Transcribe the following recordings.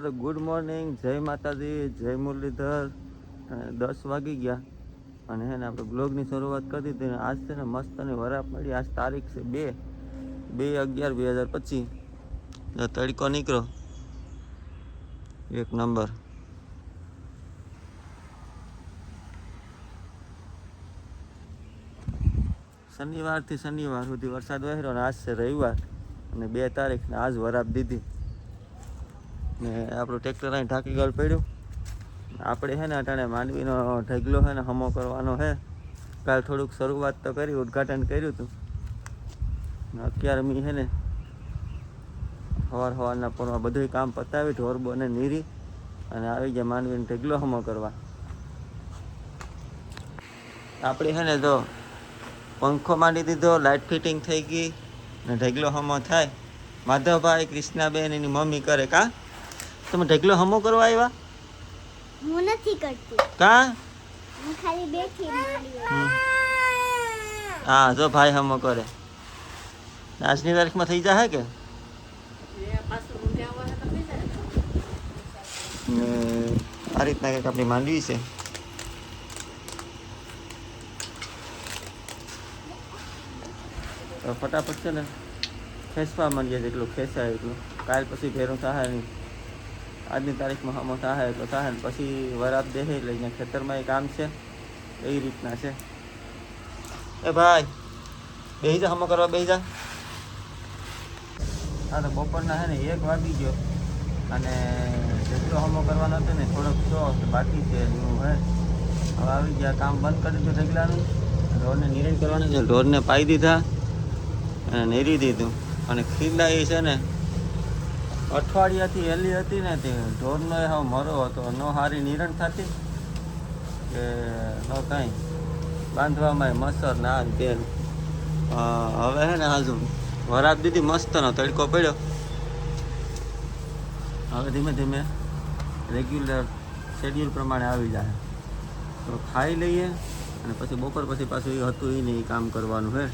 હા good morning, જય માતાજી, જય મુરલીધર. દસ વાગી ગયા. અને એને આપણે બ્લોગની શરૂઆત કરી દીધી આજ છે ને મસ્ત અને વરાપ મળી આજ તારીખ છે બે બે અગિયાર બે હજાર પચીસ. તડકો નીકળો એક નંબર. શનિવારથી શનિવાર સુધી વરસાદ વહેરો અને આજ છે રવિવાર. અને બે તારીખ ને આજ વરાપ દીધી. ને આપણું ટ્રેક્ટર અહીં ઢાંકી ગળ પડ્યું. આપણે છે ને અટાણે માંડવીનો ઢગલો છે ને હમો કરવાનો છે કાલ થોડુંક શરૂઆત તો કરી, ઉદઘાટન કર્યું હતું અત્યારે મી છે ને સવાર સવારના પોરમાં બધું કામ પતાવી ઢોર અને નીરી અને આવી ગયા માંડવીનો ઢગલો હમો કરવા. આપણે છે ને જો પંખો માંડી દીધો લાઇટ ફિટિંગ થઈ ગઈ ને ઢગલો હમો થાય. માધવભાઈ, કૃષ્ણાબેન એની મમ્મી કરે કા? તમે ઢગલો હમો કરવા આવ્યા? હું નથી કરતી. કા? હું ખાલી બેઠી મારી હમ. હા જો ભાઈ હમો કરે. આજની તારીખમાં થઈ જાય કે? ને આ રીતના કંઈક આપણી માંડવી છે. તો ફટાફટ છે ને ખેંચવા માંડીએ જેટલું ખેંચાય એટલું. કાલ પછી ભેરું થાય નહીં. આજની તારીખમાં હમો થાય તો થાય ને પછી વરાત દેહે એટલે અહીંયા ખેતરમાં એ કામ છે એ રીતના છે. એ ભાઈ બે જા હમો કરવા બે જા. હા તો બપોરના છે ને, એક વાગી ગયો. અને જેટલો હમો કરવાનો હતો ને, થોડોક છો બાકી છે હું હે. હવે આવી ગયા, કામ બંધ કરી દીધું ઢગલાનું. ઢોરને નિરણ કરવાનું છે, ઢોરને પાઈ દીધા અને નેરી દીધું. અને ખીરડા એ છે ને અઠવાડિયાથી હેલી હતી ને તે ઢોરનો એ હાવ મરો હતો. ન હારી નિરણ થતી કે ન કાંઈ. બાંધવામાં મસર ના તેલ હવે હે ને હાજુ વરાત દીધી મસ્તનો તડકો પડ્યો. હવે ધીમે ધીમે રેગ્યુલર શેડ્યુલ પ્રમાણે આવી જાય. તો ખાઈ લઈએ અને પછી બપોર પછી પાછું એ હતું એ નહીં કામ કરવાનું હે.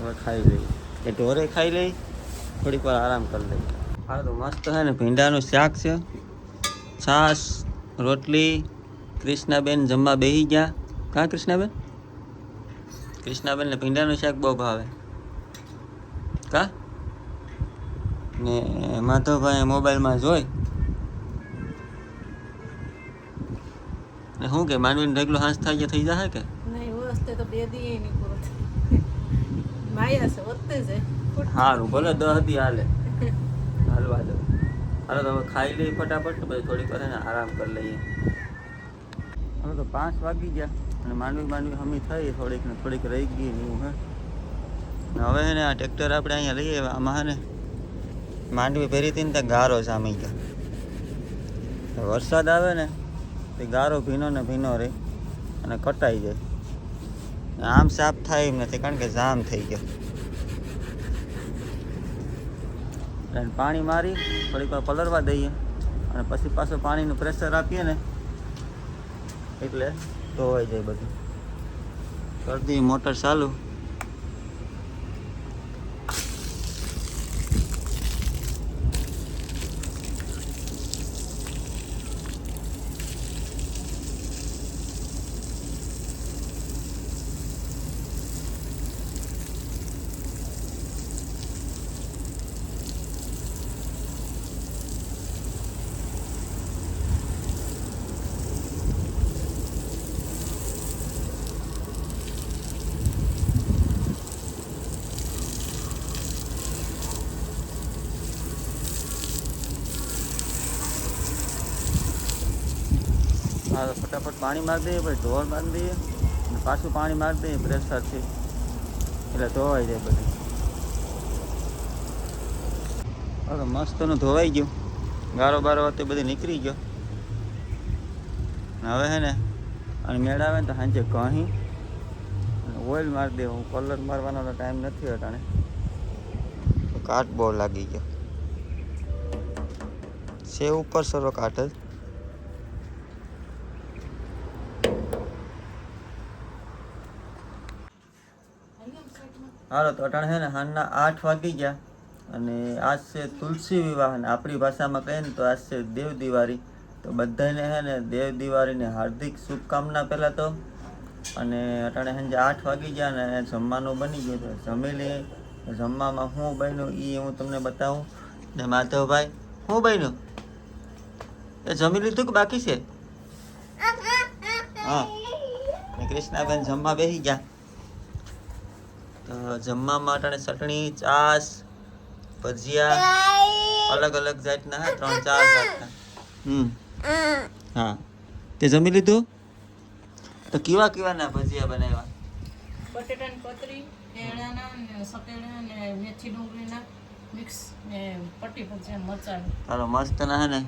હવે ખાઈ લઈએ. એ ઢોરે ખાઈ લઈ? થોડીક વાર આરામ કરી લઈએ. હા, તો મસ્ત છે ને, ભીંડાનું શાક છે. છાશ, રોટલી, કૃષ્ણાબેન જમવા બેસી ગયા. કાં કૃષ્ણાબેન? કૃષ્ણાબેનને ભીંડાનું શાક બહુ ભાવે. કા? ને માધવભાઈ મોબાઈલમાં જોઈ. ને શું કે માનવીને ઢગલો હાંસ થાય થઈ જશે કે? નહીં વસ્તે તો બે દી નહીં માયા છે વધતે છે સારું ભલે દહ હતી હાલે. હાલવા દો. હાલો, તો ખાઈ લઈએ ફટાફટ, પછી થોડીક વાર આરામ કરી લઈએ. હવે તો પાંચ વાગી ગયા અને માંડવી માંડવી હમી થઈ, થોડીક ને થોડીક રહી ગઈ ને હે. હવે ને આ ટ્રેક્ટર આપણે અહીંયા લઈએ આમાં ને, માંડવી પહેરી હતી ને ત્યાં ગારો જામી ગયો. વરસાદ આવે ને, તે ગારો ભીનો ને ભીનો રહે અને કટાઈ જાય. આમ સાફ થાય એમ નથી, કારણ કે જામ થઈ ગયો. અને પાણી મારી, થોડીક વાર પલળવા દઈએ અને પછી પાછું પાણીનું પ્રેશર આપીએ ને, એટલે ધોવાઈ જાય બધું. કરી મોટર ચાલુ. તો ફટાફટ પાણી મારી દઈએ, પછી ધોળ મારી દઈએ, અને પાછું પાણી મારી દઈએ પ્રેશરથી એટલે ધોવાઈ જાય બધું. હવે મસ્તનું ધોવાઈ ગયું. ગારો બારો હતો બધી નીકળી ગયો. હવે હે ને, અને મેળ આવે ને તો સાંજે કહી અને ઓઇલ મારી દે, હું કલર મારવાનો ટાઈમ નથી અટાણે. કાટ બહુ લાગી ગયો. છે ઉપર સરો કાટ જ. હાલો તો અટાણે છે ને હાલના આઠ વાગી ગયા અને આજ છે તુલસી વિવાહ અને આપણી ભાષામાં કહીએ ને તો આજ છે દેવ દિવાળી. તો બધાને હે ને દેવ દિવાળીની હાર્દિક શુભકામના પહેલાં તો. અને અટાણે સાંજે આઠ વાગી ગયા ને જમવાનું બની ગયું તો જમી લઈએ. જમવામાં શું બન્યું એ હું તમને બતાવું. ને માધવભાઈ શું બન્યું? એ જમી લીધું કે બાકી છે? હા. કૃષ્ણાબેન જમવા બેસી ગયા. તો માટે ચટણી ચાસ ભજીયા અલગ અલગ જાતના હે ત્રણ ચાર જાતના. હમ. હા. તે જમી લીધું? તો કેવા કેવાના ભજીયા બનાવ્યા? બટેટાની પતરી કેળાના ને સકેડા ને મેથી ડુંગળીના મિક્સ ને પટ્ટી ભજીયા મરચાં. હાલો મસ્ત ના હે ને?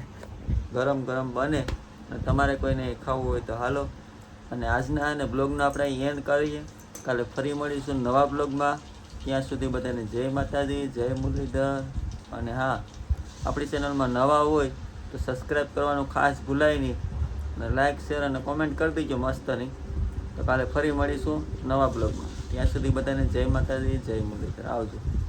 ગરમ ગરમ બને. તમારે કોઈને ખાવું હોય તો હાલો. અને આજના હે ને બ્લોગનો આપણે અહીં એન્ડ કરીએ. કાલે ફરી મળીશું નવા બ્લોગમાં. ત્યાં સુધી બધાને જય માતાજી, જય મુરલીધર. અને હા, આપણી ચેનલમાં નવા હોય તો સબસ્ક્રાઈબ કરવાનું ખાસ ભૂલાય નહીં. અને લાઇક શેર અને કોમેન્ટ કરી દેજો મસ્તની. તો કાલે ફરી મળીશું નવા બ્લોગમાં. ત્યાં સુધી બધાને જય માતાજી, જય મુરલીધર. આવજો.